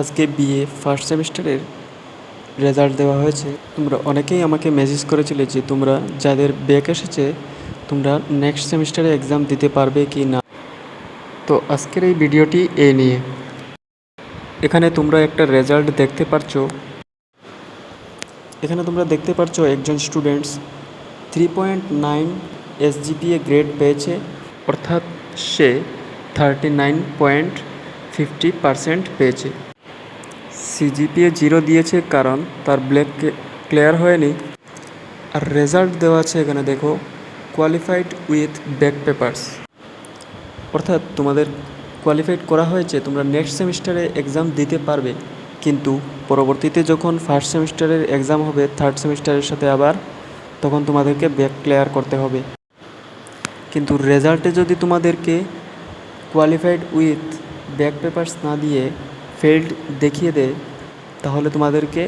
আজকে BA first সেমিস্টারের result দেওয়া হয়েছে। তোমরা অনেকেই আমাকে মেসেজ করেছিলে যে তোমরা যাদের ব্যাক এসেছে, তোমরা নেক্সট সেমিস্টারে এক্সাম দিতে পারবে কি না। তো আজকের এই ভিডিওটি এ নিয়ে। এখানে তোমরা একটা রেজাল্ট দেখতে পারছ এখানে তোমরা দেখতে পারছ একজন students three point nine SGPA grade পেয়েছে, অর্থাৎ সে thirty nine point fifty percent পেয়েছে। সিজিপিএ জিরো দিয়েছে কারণ তার ব্ল্যাক ক্লিয়ার হয়নি। আর রেজাল্ট দেওয়া আছে এখানে, দেখো কোয়ালিফাইড উইথ ব্যাক পেপার্স অর্থাৎ তোমাদের কোয়ালিফাইড করা হয়েছে, তোমরা নেক্সট সেমিস্টারে এক্সাম দিতে পারবে। কিন্তু পরবর্তীতে যখন ফার্স্ট সেমিস্টারের এক্সাম হবে থার্ড সেমিস্টারের সাথে আবার, তখন তোমাদেরকে ব্যাক ক্লিয়ার করতে হবে। কিন্তু রেজাল্টে যদি তোমাদেরকে কোয়ালিফাইড উইথ ব্যাক পেপার্স না দিয়ে ফেল্ড দেখিয়ে দেয়, তাহলে তোমাদেরকে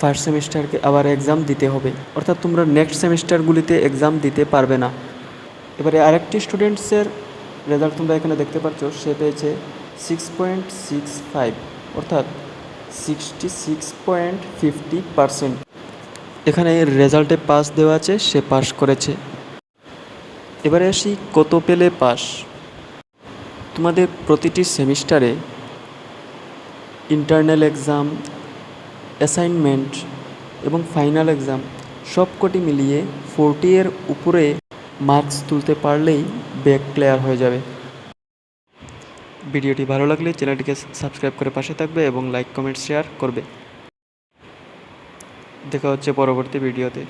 ফার্স্ট সেমিস্টারকে আবার এক্সাম দিতে হবে। অর্থাৎ তোমরা নেক্সট সেমিস্টারগুলিতে এক্সাম দিতে পারবে না। এবারে আরেকটি স্টুডেন্টসের রেজাল্ট তোমরা এখানে দেখতে পাচ্ছ, সে পেয়েছে সিক্স পয়েন্ট সিক্স ফাইভ অর্থাৎ sixty six point fifty percent এখানে রেজাল্টে পাস দেওয়া আছে, সে পাস করেছে। এবারে আসি কত পেলে পাস তোমাদের প্রতিটি সেমিস্টারে ইন্টারনাল এক্সাম অ্যাসাইনমেন্ট এবং ফাইনাল এক্সাম সবকটি মিলিয়ে ফোরটি এর উপরে মার্কস তুলতে পারলেই ব্যাক ক্লিয়ার হয়ে যাবে। ভিডিওটি ভালো লাগলে চ্যানেলটিকে সাবস্ক্রাইব করে পাশে থাকবে এবং লাইক কমেন্ট শেয়ার করবে। দেখা হচ্ছে পরবর্তী ভিডিওতে।